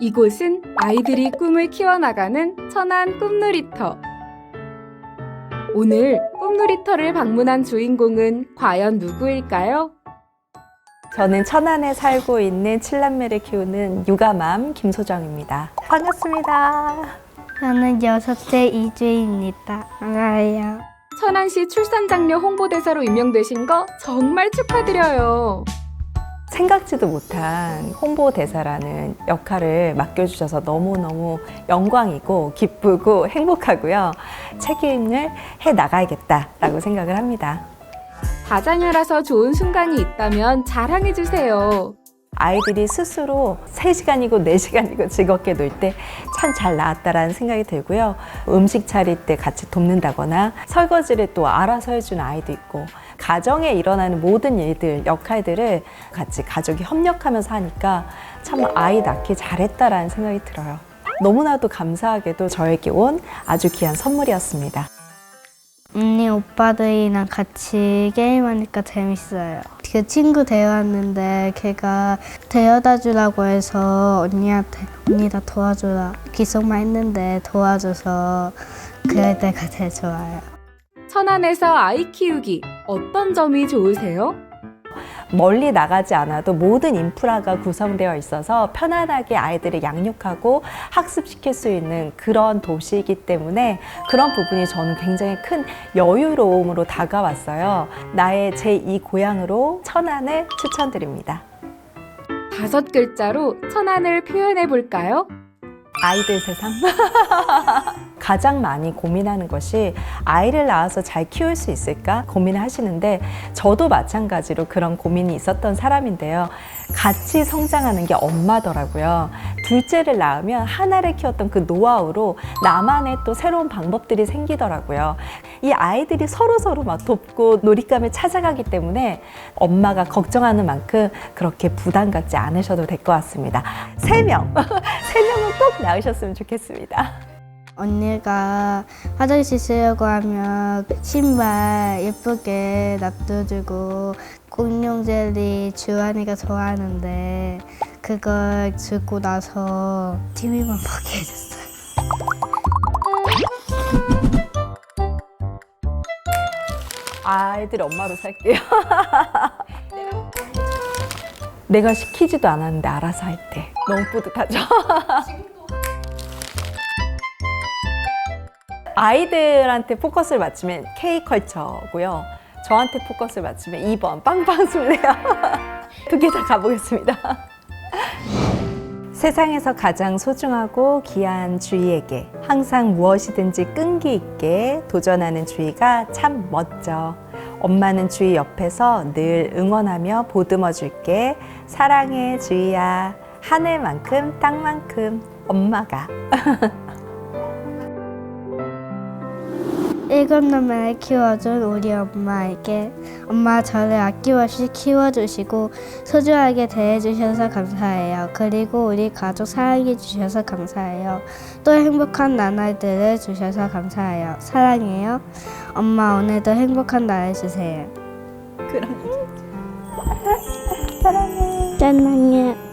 이곳은 아이들이 꿈을 키워나가는 천안 꿈놀이터. 오늘 꿈놀이터를 방문한 주인공은 과연 누구일까요? 저는 천안에 살고 있는 칠남매를 키우는 육아맘 김소정입니다. 반갑습니다. 저는 여섯째 이주입니다. 반가워요. 천안시 출산장려 홍보대사로 임명되신 거 정말 축하드려요. 생각지도 못한 홍보 대사라는 역할을 맡겨주셔서 너무너무 영광이고 기쁘고 행복하고요. 책임을 해 나가야겠다라고 생각을 합니다. 다자녀라서 좋은 순간이 있다면 자랑해 주세요. 아이들이 스스로 3시간이고 4시간이고 즐겁게 놀 때 참 잘 나왔다라는 생각이 들고요. 음식 차릴 때 같이 돕는다거나 설거지를 또 알아서 해주는 아이도 있고 가정에 일어나는 모든 일들, 역할들을 같이 가족이 협력하면서 하니까 참 아이 낳기 잘했다라는 생각이 들어요. 너무나도 감사하게도 저에게 온 아주 귀한 선물이었습니다. 언니 오빠들이랑 같이 게임하니까 재밌어요. 그 친구 데려왔는데 걔가 데려다 주라고 해서 언니한테 언니 나 도와줘라 기속만 했는데 도와줘서 그럴 때가 제일 좋아요. 천안에서 아이 키우기 어떤 점이 좋으세요? 멀리 나가지 않아도 모든 인프라가 구성되어 있어서 편안하게 아이들을 양육하고 학습시킬 수 있는 그런 도시이기 때문에 그런 부분이 저는 굉장히 큰 여유로움으로 다가왔어요. 나의 제2 고향으로 천안을 추천드립니다. 다섯 글자로 천안을 표현해 볼까요? 아이들 세상. 가장 많이 고민하는 것이 아이를 낳아서 잘 키울 수 있을까 고민을 하시는데 저도 마찬가지로 그런 고민이 있었던 사람인데요. 같이 성장하는 게 엄마더라고요. 둘째를 낳으면 하나를 키웠던 그 노하우로 나만의 또 새로운 방법들이 생기더라고요. 이 아이들이 서로 서로 막 돕고 놀잇감을 찾아가기 때문에 엄마가 걱정하는 만큼 그렇게 부담 갖지 않으셔도 될 것 같습니다. 세 명, 세 명은 꼭 낳으셨으면 좋겠습니다. 언니가 화장실 쓰려고 하면 신발 예쁘게 놔둬주고 공룡 젤리 주환이가 좋아하는데 그걸 주고 나서 TV만 보게 해줬어요. 아이들 엄마로 살게요. 내가 시키지도 않았는데 알아서 할 때 너무 뿌듯하죠. 아이들한테 포커스를 맞추면 K컬처고요. 저한테 포커스를 맞추면 2번 빵빵 술래요. 두 개 다 가보겠습니다. 세상에서 가장 소중하고 귀한 주희에게 항상 무엇이든지 끈기 있게 도전하는 주희가 참 멋져. 엄마는 주희 옆에서 늘 응원하며 보듬어 줄게. 사랑해, 주희야. 하늘만큼 땅만큼 엄마가. 일곱 놈을 키워준 우리 엄마에게 엄마 저를 아낌없이 키워주시고 소중하게 대해주셔서 감사해요. 그리고 우리 가족 사랑해주셔서 감사해요. 또 행복한 나날들을 주셔서 감사해요. 사랑해요. 엄마 오늘도 행복한 날 주세요. 그럼 짠랑해.